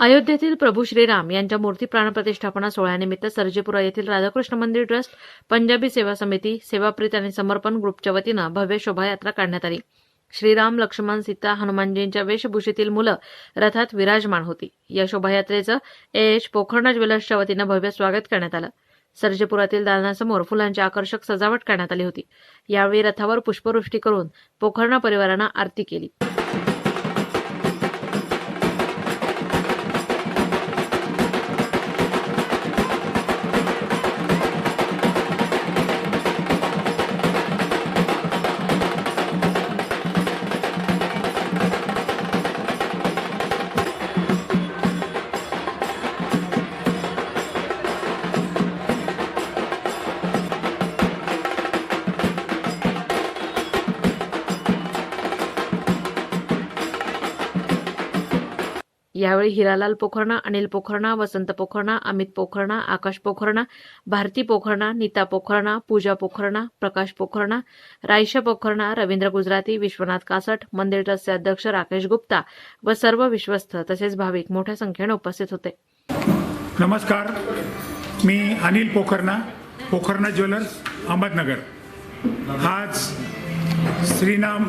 अयोध्येतील प्रभू श्रीराम यांच्या मूर्ती प्राणप्रतिष्ठापना सोहळ्यानिमित्त सर्जेपुरा येथील राधाकृष्ण मंदिर ट्रस्ट पंजाबी सेवा समिती सेवाप्रीत आणि समर्पण ग्रुपच्या वतीनं भव्य शोभायात्रा काढण्यात आली. श्रीराम लक्ष्मण सीता हनुमानजींच्या वेशभूषेतील मुलं रथात विराजमान होती. या शोभायात्रेचं एच. पोखरणा ज्वेलर्सच्या वतीनं भव्य स्वागत करण्यात आलं. सर्जेपुरातील दालनासमोर फुलांची आकर्षक सजावट करण्यात आली होती. यावेळी रथावर पुष्पवृष्टी करून पोखरणा परिवारानं आरती केली. यावेळी हिरालाल पोखरणा अनिल पोखरणा वसंत पोखरणा अमित पोखरणा आकाश पोखरणा भारती पोखरणा नीता पोखरणा पूजा पोखरणा प्रकाश पोखरणा रायशा पोखरणा रवींद्र गुजराती विश्वनाथ कासट मंदिर ट्रस्टचे अध्यक्ष राकेश गुप्ता व सर्व विश्वस्त तसेच भाविक मोठ्या संख्येने उपस्थित होते. नमस्कार. मी अनिल पोखरणा पोखरणा ज्वेलर्स अहमदनगर. आज श्रीनाम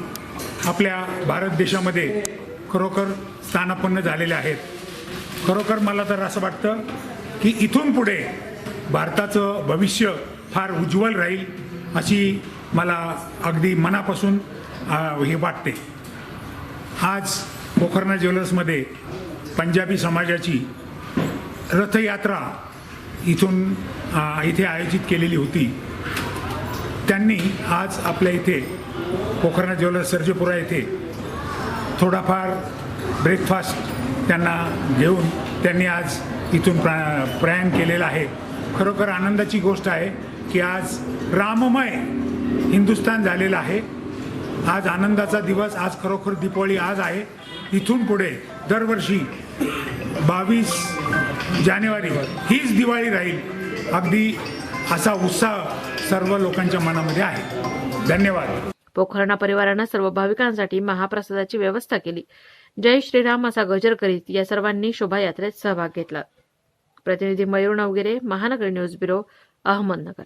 आपल्या भारत देशामध्ये खरोखर स्थानापन्न झालेले आहेत. खरोखर मला तर असं वाटतं की इथून पुढे भारताचं भविष्य फार उज्ज्वल राहील अशी मला अगदी मनापासून हे वाटते. आज पोखरणा ज्वेलर्समध्ये पंजाबी समाजाची रथयात्रा इथून इथे आयोजित केलेली होती. त्यांनी आज आपल्या इथे पोखरणा ज्वेलर्स सर्जेपुरा येथे थोडाफार ब्रेकफास्ट त्यांना घेऊन त्यांनी आज इथून प्रा प्रयाण केलेलं आहे. खरोखर आनंदाची गोष्ट आहे की आज राममय हिंदुस्थान झालेलं आहे. आज आनंदाचा दिवस आज खरोखर दीपावली आज आहे. इथून पुढे दरवर्षी बावीस जानेवारी हीच दिवाळी राहील. अगदी असा उत्साह सर्व लोकांच्या मनामध्ये आहे. धन्यवाद. पोखरणा परिवारानं सर्व भाविकांसाठी महाप्रसादाची व्यवस्था केली. जय श्रीराम असा गजर करीत या सर्वांनी शोभायात्रेत सहभाग घेतला. प्रतिनिधी मयूर नवगिरे महानगर न्यूज ब्युरो अहमदनगर.